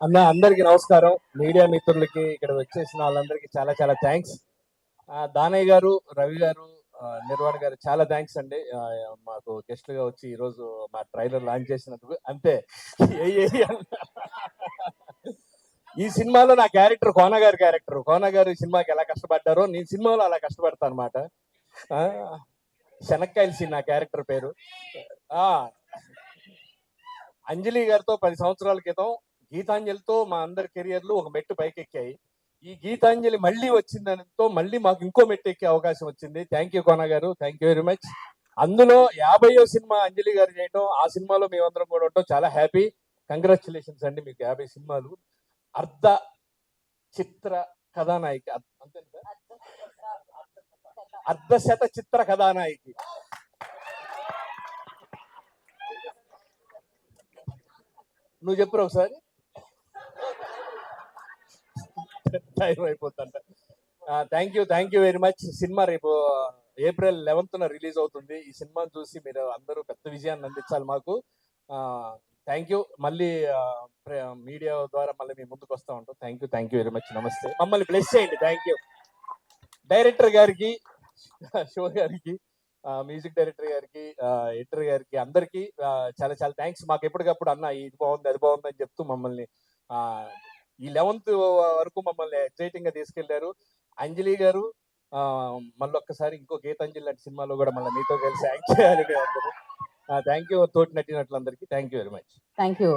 అన్న అందరికి నమస్కారం. మీడియా మిత్రులకి ఇక్కడ వచ్చేసిన వాళ్ళందరికీ చాలా చాలా థ్యాంక్స్ దానయ్య గారు రవి గారు నిర్వాణ గారు చాలా థ్యాంక్స్ అండి. మాకు గెస్ట్గా వచ్చి ఈ రోజు మా ట్రైలర్ లాంచ్ చేసినందుకు. అంతే. ఏ ఈ సినిమాలో నా క్యారెక్టర్ కోన గారి క్యారెక్టర్ కోన గారు ఈ సినిమాకి ఎలా కష్టపడ్డారో నేను సినిమాలో అలా కష్టపడతాను అనమాట శనక్కాయలు సీన్ నా క్యారెక్టర్ పేరు. ఆ అంజలి గారితో పది సంవత్సరాల క్రితం గీతాంజలితో మా అందరి కెరియర్లు ఒక మెట్టు పైకెక్కాయి. ఈ గీతాంజలి మళ్ళీ వచ్చిందనంతో మళ్ళీ మాకు ఇంకో మెట్టు ఎక్కే అవకాశం వచ్చింది. థ్యాంక్ యూ కోన గారు. థ్యాంక్ యూ వెరీ మచ్ అందులో యాభైయో సినిమా అంజలి గారు చేయటం ఆ సినిమాలో మేమందరం కూడా ఉంటాం. చాలా హ్యాపీ కంగ్రాచులేషన్స్ అండి మీకు యాభై సినిమాలు. అర్ధ చిత్ర కథానాయిక. అర్థ- అర్ధ శత చిత్ర కథానాయికి. నువ్వు చెప్పురా ఒకసారి time అయిపోతుంట thank you thank you very much cinema రేపు ఏప్రిల్ లెవెన్త్ రిలీజ్ అవుతుంది. ఈ సినిమాను చూసి మీరు అందరూ పెద్ద విజయాన్ని అందించాలి మాకు. థ్యాంక్ యూ మళ్ళీ మీడియా ద్వారా మళ్ళీ మీ ముందుకు వస్తూ ఉంటాం. Thank you thank you very much నమస్తే. మమ్మల్ని బ్లెస్ చేయండి. థ్యాంక్ యూ డైరెక్టర్ గారికి షో గారికి మ్యూజిక్ డైరెక్టర్ గారికి ఎడిటర్ గారికి అందరికి చాలా చాలా థ్యాంక్స్ మాకు ఎప్పటికప్పుడు అన్న ఇది బాగుంది అది బాగుంది అని చెప్తూ మమ్మల్ని ఈ లెవెన్త్ వరకు మమ్మల్ని ఎక్సైటింగ్గా తీసుకెళ్ళారు. అంజలి గారు ఆ, మళ్ళీ ఒక్కసారి ఇంకో గీతాంజలి లాంటి సినిమాలో కూడా మళ్ళీ మీతో కలిసి యాక్ట్ చేయాలి అందరూ. థ్యాంక్ యూ తోటి నటినట్లందరికీ. Thank you very much thank you